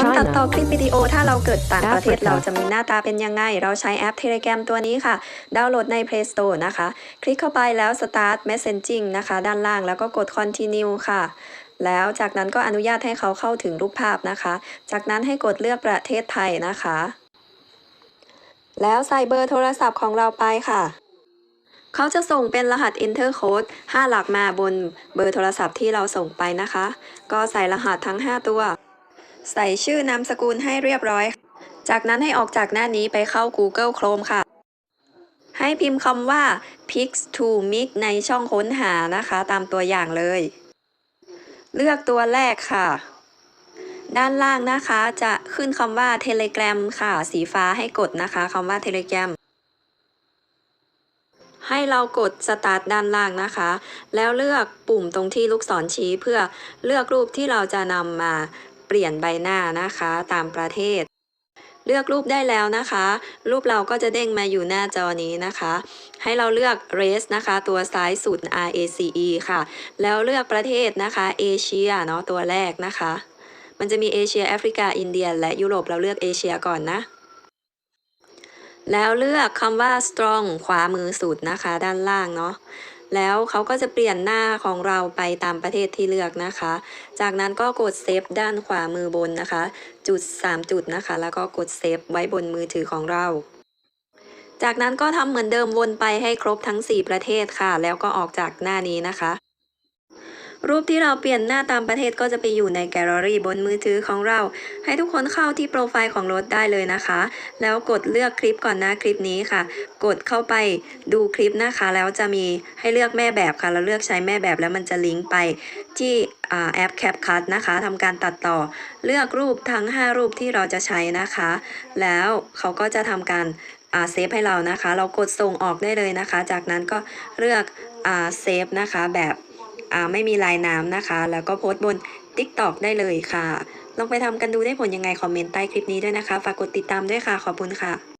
อนตัดต่อ China. คลิปวิดีโอถ้าเราเกิดต่างประเทศ Africa เราจะมีหน้าตาเป็นยังไง เราใช้แอป Telegram ตัวนี้ค่ะ ดาวน์โหลดใน Play Store นะคะ คลิกเข้าไปแล้ว Start Messaging นะคะ ด้านล่างแล้วก็กด Continue ค่ะแล้วจากนั้นก็อนุญาตให้เขาเข้าถึงรูปภาพนะคะ จากนั้นให้กดเลือกประเทศไทยนะคะ แล้วใส่เบอร์โทรศัพท์ของเราไปค่ะ เขาจะส่งเป็นรหัส Enter Code 5 หลักมาบนเบอร์โทรศัพท์ที่เราส่งไปนะคะ ก็ใส่รหัสทั้ง 5 ตัว ใส่ชื่อนามสกุลให้เรียบร้อย จากนั้นให้ออกจากหน้านี้ไปเข้า Google Chrome ค่ะ ให้พิมพ์คำว่า Pix to Mix ในช่องค้นหานะคะ ตามตัวอย่างเลย เลือกตัวแรกค่ะ ด้านล่างนะคะจะขึ้นคำว่า Telegram ค่ะ สีฟ้าให้กดนะคะคำว่า Telegram ให้เรากด Start ด้านล่างนะคะ แล้วเลือกปุ่มตรงที่ลูกศรชี้เพื่อเลือกรูปที่เราจะนำมา เปลี่ยนใบหน้านะคะ ตามประเทศ เลือกรูปได้แล้วนะคะ รูปเราก็จะเด้งมาอยู่หน้าจอนี้นะคะ ให้เราเลือก race นะคะ ตัวซ้ายสุด R A C E ค่ะ แล้วเลือกประเทศนะคะเอเชียเนาะตัวแรกนะคะ มันจะมีเอเชียแอฟริกาอินเดีย และยุโรปเราเลือกเอเชียก่อนนะแล้วเลือกคำว่า strong ขวามือสุดนะคะ ด้านล่างเนาะ แล้วเขาก็จะเปลี่ยนหน้าของเราไปตามประเทศที่เลือกนะคะ จากนั้นก็กดเซฟด้านขวามือบนนะคะ จุด 3 จุดนะคะ แล้วก็กดเซฟไว้บนมือถือของเรา จากนั้นก็ทำเหมือนเดิมวนไปให้ครบทั้ง 4 ประเทศค่ะ แล้วก็ออกจากหน้านี้นะคะ รูปที่เราเปลี่ยนหน้าตามประเทศก็จะไปอยู่ในแกลเลอรี่บนมือถือของเรา ให้ทุกคนเข้าที่โปรไฟล์ของรถได้เลยนะคะ แล้วกดเลือกคลิปก่อนนะคลิปนี้ค่ะ กดเข้าไปดูคลิปนะคะ แล้วจะมีให้เลือกแม่แบบค่ะ เราเลือกใช้แม่แบบแล้วมันจะลิงก์ไปที่แอป CapCut นะคะทำการตัดต่อ เลือกรูปทั้ง 5 รูปที่เราจะใช้นะคะ แล้วเขาก็จะทำการอ่าเซฟให้เรานะคะ เรากดส่งออกได้เลยนะคะ จากนั้นก็เลือกอ่าเซฟนะคะแบบ ไม่มีลายน้ำนะคะ แล้วก็โพสต์บน TikTok ได้เลยค่ะ ลองไปทำกันดูได้ผลยังไงคอมเมนต์ใต้คลิปนี้ด้วยนะคะ ฝากกดติดตามด้วยค่ะ ขอบคุณค่ะ